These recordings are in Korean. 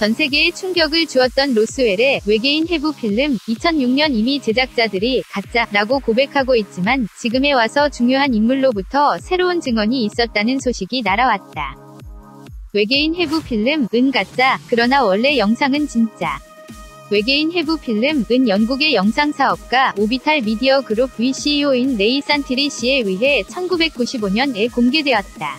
전 세계에 충격을 주었던 로스웰의 외계인 해부 필름 2006년 이미 제작자들이 가짜라고 고백하고 있지만 지금에 와서 중요한 인물로부터 새로운 증언이 있었다는 소식이 날아왔다. 외계인 해부 필름 은 가짜 그러나 원래 영상은 진짜. 외계인 해부 필름 은 영국의 영상 사업가 오비탈 미디어 그룹 위 CEO인 레이 산티리 씨에 의해 1995년에 공개되었다.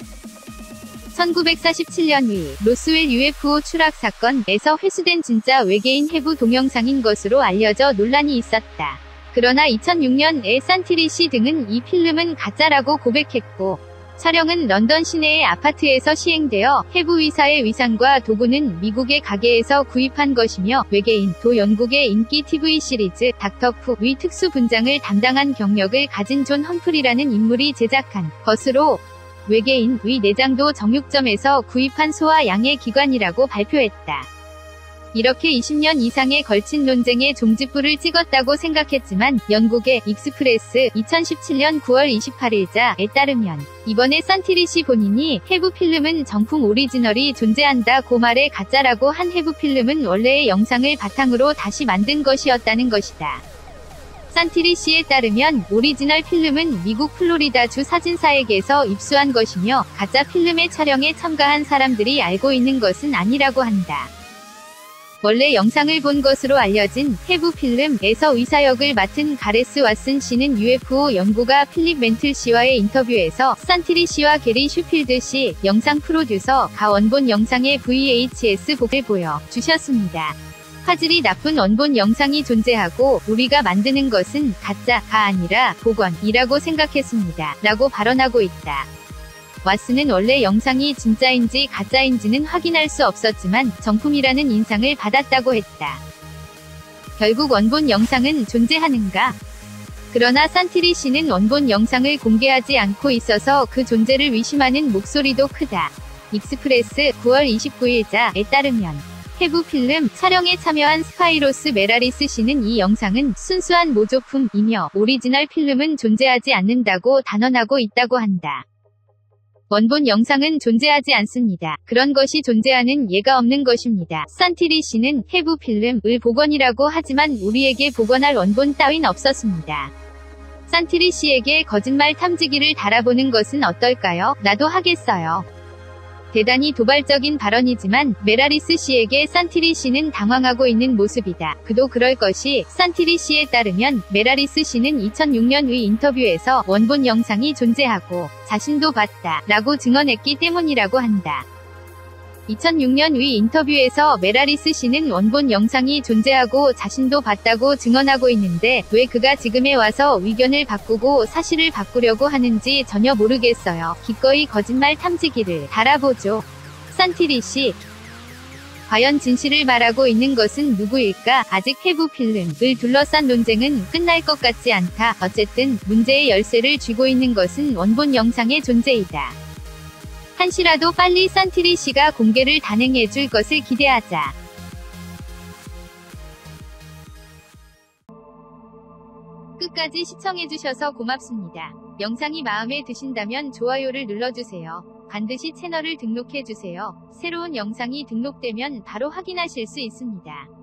1947년 위 로스웰 UFO 추락 사건에서 회수된 진짜 외계인 해부 동영상인 것으로 알려져 논란이 있었다. 그러나 2006년에 산티리 씨 등은 이 필름은 가짜라고 고백했고 촬영은 런던 시내의 아파트에서 시행되어 해부 의사의 위상과 도구는 미국의 가게에서 구입한 것이며 외계인 도 영국의 인기 TV 시리즈 닥터푸의 특수 분장을 담당한 경력을 가진 존 험프리라는 인물이 제작한 것으로 외계인 의 내장도 정육점에서 구입한 소와 양의 기관이라고 발표했다. 이렇게 20년 이상에 걸친 논쟁에 종지부를 찍었다고 생각했지만 영국의 익스프레스 2017년 9월 28일자에 따르면 이번에 산티리 씨 본인이 해부 필름은 정품 오리지널이 존재한다고 말해 가짜라고 한 해부 필름은 원래의 영상을 바탕으로 다시 만든 것이었다는 것이다. 산티리 씨에 따르면 오리지널 필름은 미국 플로리다주 사진사에게서 입수한 것이며 가짜 필름의 촬영에 참가한 사람들이 알고 있는 것은 아니라고 한다. 원래 영상을 본 것으로 알려진 해부 필름에서 의사 역을 맡은 가레스 왓슨 씨는 UFO 연구가 필립 멘틀 씨와의 인터뷰에서 산티리 씨와 게리 슈필드 씨, 영상 프로듀서가 원본 영상의 VHS 복을 보여 주셨습니다. 화질이 나쁜 원본 영상이 존재하고 우리가 만드는 것은 가짜가 아니라 복원이라고 생각했습니다. 라고 발언하고 있다. 왓슨은 원래 영상이 진짜인지 가짜인지는 확인할 수 없었지만 정품이라는 인상을 받았다고 했다. 결국 원본 영상은 존재하는가? 그러나 산티리 씨는 원본 영상을 공개하지 않고 있어서 그 존재를 의심하는 목소리도 크다. 익스프레스 9월 29일자에 따르면 해부 필름 촬영에 참여한 스파이로스 메라리스 씨는 이 영상은 순수한 모조품이며 오리지널 필름은 존재하지 않는다고 단언하고 있다고 한다. 원본 영상은 존재하지 않습니다. 그런 것이 존재하는 예가 없는 것입니다. 산티리 씨는 해부 필름을 복원이라고 하지만 우리에게 복원할 원본 따윈 없었습니다. 산티리 씨에게 거짓말 탐지기를 달아보는 것은 어떨까요? 나도 하겠어요. 대단히 도발적인 발언이지만 메라리스 씨에게 산티리 씨는 당황하고 있는 모습이다. 그도 그럴 것이 산티리 씨에 따르면 메라리스 씨는 2006년 의 인터뷰에서 원본 영상이 존재하고 자신도 봤다 라고 증언했기 때문이라고 한다. 2006년 위 인터뷰에서 메라리스 씨는 원본 영상이 존재하고 자신도 봤다고 증언하고 있는데 왜 그가 지금에 와서 의견을 바꾸고 사실을 바꾸려고 하는지 전혀 모르겠어요. 기꺼이 거짓말 탐지기를 달아보죠. 산티리 씨. 과연 진실을 말하고 있는 것은 누구일까? 아직 해부 필름을 둘러싼 논쟁은 끝날 것 같지 않다. 어쨌든 문제의 열쇠를 쥐고 있는 것은 원본 영상의 존재이다. 한시라도 빨리 산티리 씨가 공개를 단행해 줄 것을 기대하자. 끝까지 시청해 주셔서 고맙습니다. 영상이 마음에 드신다면 좋아요를 눌러주세요. 반드시 채널을 등록해 주세요. 새로운 영상이 등록되면 바로 확인하실 수 있습니다.